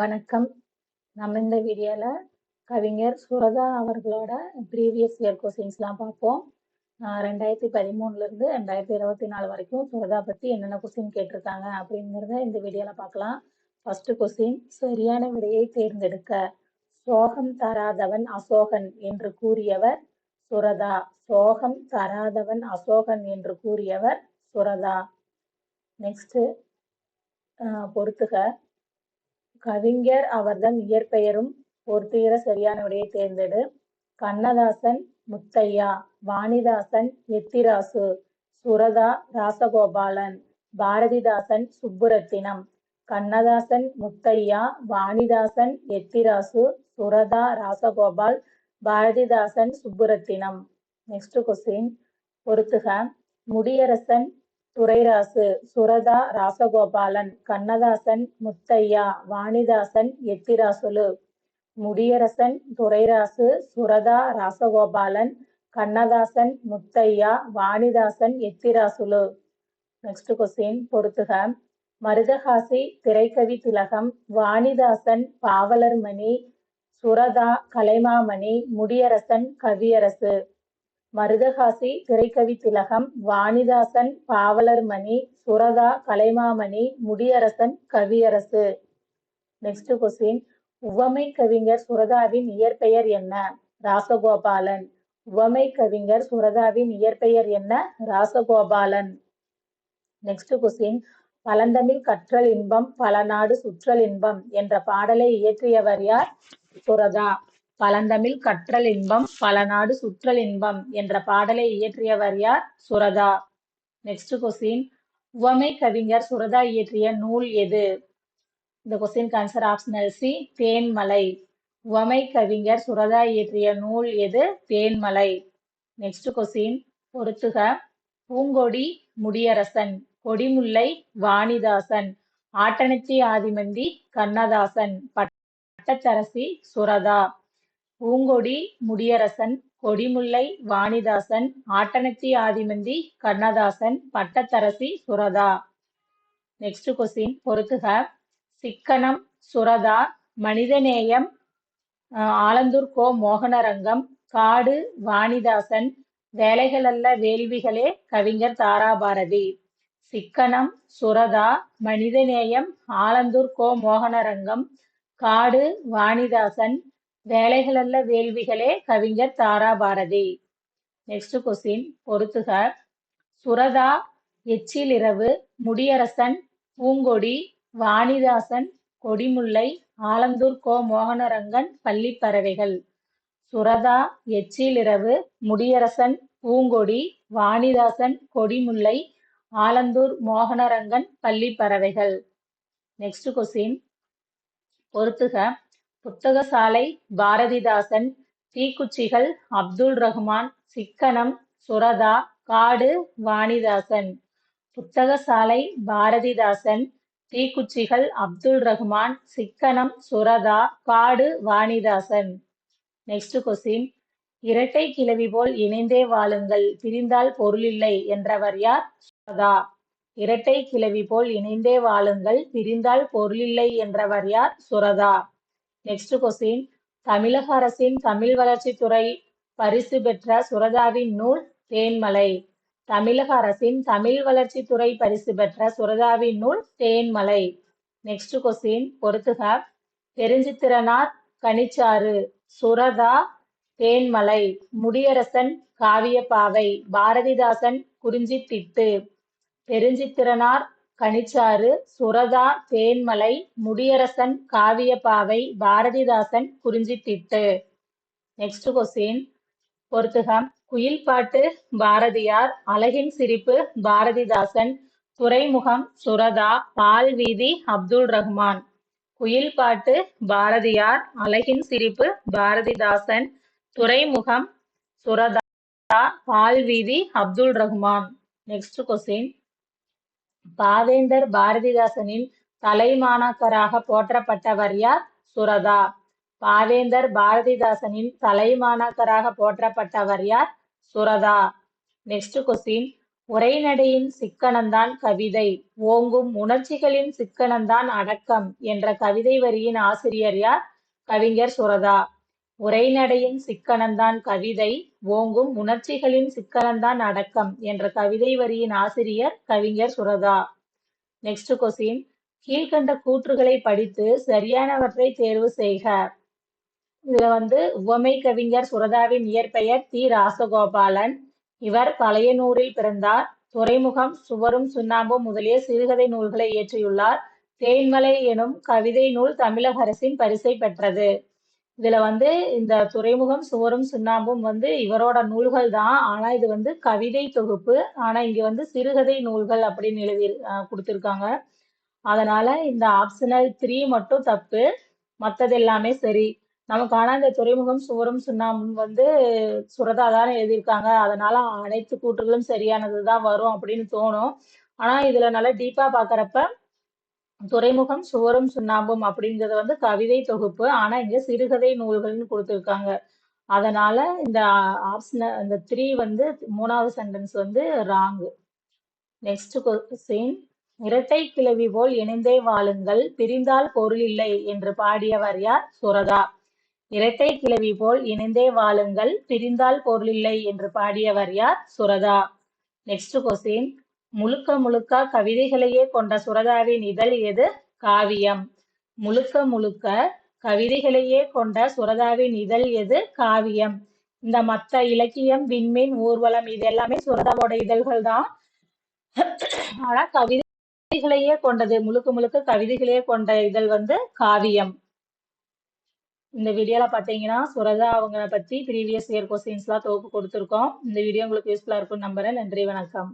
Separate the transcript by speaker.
Speaker 1: வணக்கம். நம்ம இந்த வீடியோல கவிஞர் சுரதா அவர்களோட ப்ரீவியஸ் இயர் கொஸ்டின்ஸ்லாம் பார்ப்போம். ரெண்டாயிரத்து பதிமூணிலிருந்து ரெண்டாயிரத்தி இருபத்தி நாலு வரைக்கும் சுரதா பத்தி என்னென்ன கொஸ்டின் கேட்டிருக்காங்க அப்படிங்கிறத இந்த வீடியோல பார்க்கலாம். ஃபர்ஸ்ட் கொஸ்டின் சரியான விடையை தேர்ந்தெடுக்க. சோகம் தராதவன் அசோகன் என்று கூறியவர் சுரதா. சோகம் தராதவன் அசோகன் என்று கூறியவர் சுரதா. நெக்ஸ்ட் பொறுத்துக. கவிஞர் அவர்தம் இயற்பெயரும் பொறுத்துகிற சரியான விடையை தேர்ந்தெடு. கண்ணதாசன் முத்தையா. வாணிதாசன் எத்திராசு. சுரதா ராசகோபாலன். பாரதிதாசன் சுப்புரத்தினம். கண்ணதாசன் முத்தையா. வாணிதாசன் எத்திராசு. சுரதா ராசகோபால். பாரதிதாசன் சுப்புரத்தினம். நெக்ஸ்ட் கொஸ்டின் பொறுத்துக. முடியரசன் துரைராசு. சுரதா ராசகோபாலன். கண்ணதாசன் முத்தையா. வாணிதாசன் எத்திராசுலு. முடியரசன் துரைராசு. சுரதா ராசகோபாலன். கண்ணதாசன் முத்தையா. வாணிதாசன் எத்திராசுலு. நெக்ஸ்ட் கொஸ்டின் பொறுத்துக. மருதகாசி திரைக்கவி திலகம். வாணிதாசன் பாவலர்மணி. சுரதா கலைமாமணி. முடியரசன் கவியரசு. மருதகாசி திரைக்கவி திலகம். வாணிதாசன் பாவலர்மணி. சுரதா கலைமாமணி. முடியரசன் கவியரசு. நெக்ஸ்ட் கொஸ்டின் உவமை கவிஞர் சுரதாவின் இயற்பெயர் என்ன? ராசகோபாலன். உவமை கவிஞர் சுரதாவின் இயற்பெயர் என்ன? ராசகோபாலன். நெக்ஸ்ட் கொஸ்டின் பழந்தமிழ் கற்றல் இன்பம் பல நாடு சுற்றல் இன்பம் என்ற பாடலை இயற்றியவர் யார்? சுரதா. பழந்தமிழ் கற்றல் இன்பம் பலநாடு சுற்றல் இன்பம் என்ற பாடலை இயற்றியவர் யார்? சுரதா. நெக்ஸ்ட் கொஸ்டின் உவமை கவிஞர் சுரதா இயற்றிய நூல் எது? இந்த கொஸ்டினுக்கு ஆன்சர் ஆப்ஷனல் சி தேன்மலை. உவமை கவிஞர் சுரதா இயற்றிய நூல் எது? தேன்மலை. நெக்ஸ்ட் கொஸ்டின் பொறுத்துக. பூங்கொடி முடியரசன். கொடிமுல்லை வாணிதாசன். ஆட்டனச்சி ஆதிமந்தி கண்ணதாசன். பட்டத்தரசி சுரதா. பூங்கொடி முடியரசன். கொடிமுல்லை வாணிதாசன். ஆட்டனச்சி ஆதிமந்தி கண்ணதாசன். பட்டத்தரசி சுரதா. நெக்ஸ்ட் கொஸ்டின் பொறுத்துக. சிக்கனம் சுரதா. மனிதநேயம் ஆலந்தூர் கோ. மோகனரங்கம். காடு வாணிதாசன். வேலைகளல்ல வேள்விகளே கவிஞர் தாராபாரதி. சிக்கனம் சுரதா. மனிதநேயம் ஆலந்தூர் கோ. மோகனரங்கம். காடு வாணிதாசன். வேலைகளல்ல வேள்விகளே கவிஞர் தாராபாரதி. நெக்ஸ்ட் கொஸ்டின் பொறுத்துக. சுரதா எச்சிலிரவு. முடியரசன் பூங்கொடி. வாணிதாசன் கொடிமுல்லை. ஆலந்தூர் கோ. மோகனரங்கன் பள்ளிப்பறவைகள். சுரதா எச்சிலிரவு. முடியரசன் பூங்கொடி. வாணிதாசன் கொடிமுல்லை. ஆலந்தூர் மோகனரங்கன் பள்ளி பறவைகள் நெக்ஸ்ட் கொஸ்டின் பொறுத்துக. புத்தகசாலை பாரதிதாசன். தீக்குச்சிகள் அப்துல் ரகுமான். சிக்கனம் சுரதா. காடு வாணிதாசன். புத்தகசாலை பாரதிதாசன். தீக்குச்சிகள் அப்துல் ரகுமான். சிக்கனம் சுரதா. காடு வாணிதாசன். நெக்ஸ்ட் கொஸ்டின் இரட்டை கிளவி போல் இணைந்தே வாழுங்கள் பிரிந்தால் பொருளில்லை என்றவர் யார்? சுரதா. இரட்டை கிளவி போல் இணைந்தே வாழுங்கள் பிரிந்தால் பொருளில்லை என்றவர் யார்? சுரதா. நெக்ஸ்ட் கொஸ்டின் தமிழக அரசின் தமிழ் வளர்ச்சித்துறை பரிசு பெற்ற சுரதாவின் நூல் தேன்மலை. தமிழக அரசின் தமிழ் வளர்ச்சித்துறை பரிசு பெற்ற சுரதாவின் நூல் தேன்மலை. நெக்ஸ்ட் கொஸ்டின் பொறுத்துக. Perunchithiranar Kanichaaru. Suratha Thenmalai. Mudiyarasan Kaviyappavai. Bharathidasan Kurinjithittu. Perunchithiranar Kanichaaru. Suratha Thenmalai. Mudiyarasan Kaviyappavai. Bharathidasan குறிஞ்சித்திட்டு. Next question Kuyil Pattu Bharathiyar. அழகின் சிரிப்பு பாரதிதாசன். துறைமுகம் சுரதா. பால் வீதி அப்துல் ரகுமான். குயில்பாட்டு பாரதியார். அழகின் சிரிப்பு பாரதிதாசன். துறைமுகம் சுரதா. பால் வீதி அப்துல் ரகுமான். நெக்ஸ்ட் கொஸ்டின் பாவேந்தர் பாரதிதாசனின் தலைமாணாக்கராக போற்றப்பட்டவர் யார்? சுரதா. பாவேந்தர் பாரதிதாசனின் தலைமாணாக்கராக போற்றப்பட்டவர் யார்? சுரதா. நெக்ஸ்ட் கொஸ்டின் உரைநடையின் சிக்கனம்தான் கவிதை ஓங்கும் உணர்ச்சிகளின் சிக்கனம்தான் அடக்கம் என்ற கவிதை வரியின் ஆசிரியர் யார் கவிஞர் சுரதா உரைநடையின் சிக்கனந்தான் கவிதை ஓங்கும் உணர்ச்சிகளின் சிக்கனந்தான் அடக்கம் என்ற கவிதை வரியின் ஆசிரியர் கவிஞர் சுரதா. நெக்ஸ்ட் கொஸ்டின் கீழ்கண்ட கூற்றுகளை படித்து சரியானவற்றை தேர்வு செய்க. இதுல வந்து உவமை கவிஞர் சுரதாவின் இயற்பெயர் தி. ராசகோபாலன். இவர் பழையனூரில் பிறந்தார். துறைமுகம் சுவரும் சுண்ணாம்பும் முதலிய சிறுகதை நூல்களை இயற்றியுள்ளார். தேன்மலை எனும் கவிதை நூல் தமிழக அரசின் பரிசை பெற்றது. இதுல வந்து இந்த துறைமுகம் சுவரும் சுண்ணாம்பும் வந்து இவரோட நூல்கள் தான். ஆனா இது வந்து கவிதை தொகுப்பு. ஆனா இங்க வந்து சிறுகதை நூல்கள் அப்படின்னு எழுதி கொடுத்துருக்காங்க. அதனால இந்த ஆப்ஷனல் த்ரீ மட்டும் தப்பு. மத்தது எல்லாமே சரி. நமக்கு ஆனா இந்த துறைமுகம் சுவரும் சுண்ணாம்பும் வந்து சுரதா தானே எழுதியிருக்காங்க. அதனால அனைத்து கூற்றுகளும் சரியானதுதான் வரும் அப்படின்னு தோணும். ஆனா இதுல நல்லா டீப்பா பாக்குறப்ப துறைமுகம் சுவரும் சுண்ணாம்பும் அப்படிங்கிறது வந்து கவிதை தொகுப்பு. ஆனா இங்க சிறுகதை நூல்கள்னு கொடுத்துருக்காங்க. அதனால இந்த ஆப்ஷன் இந்த த்ரீ வந்து மூணாவது சென்டென்ஸ் வந்து ராங்கு நெக்ஸ்ட் கொஸ்டின் இரட்டை கிளவி போல் இணைந்தே வாழுங்கள். பிரிந்தால் பொருள் இல்லை என்று பாடியவர் யார்? சுரதா. இரட்டை கிளவி போல் இணைந்தே வாழுங்கள். பிரிந்தால் பொருள் இல்லை என்று பாடியவர் யார்? சுரதா. நெக்ஸ்ட் கொஸ்டின் முழுக்க முழுக்க கவிதைகளையே கொண்ட சுரதாவின் இதழ் எது? காவியம். முழுக்க முழுக்க கவிதைகளையே கொண்ட சுரதாவின் இதழ் எது? காவியம். இந்த மத்த இலக்கியம் விண்மீன் ஊர்வலம் இது எல்லாமே சுரதாவோட இதழ்கள் தான். ஆனா கவிதைகளையே கொண்டது முழுக்க முழுக்க கவிதைகளையே கொண்ட இதழ் வந்து காவியம். இந்த வீடியோல பாத்தீங்கன்னா சுரதா அவங்கள பத்தி ப்ரீவியஸ் இயர் கொஸ்டின்ஸ்லாம் தொகுப்பு கொடுத்துருக்கோம். இந்த வீடியோ உங்களுக்கு யூஸ்ஃபுல்லா இருக்கும் நம்புறேன். நன்றி வணக்கம்.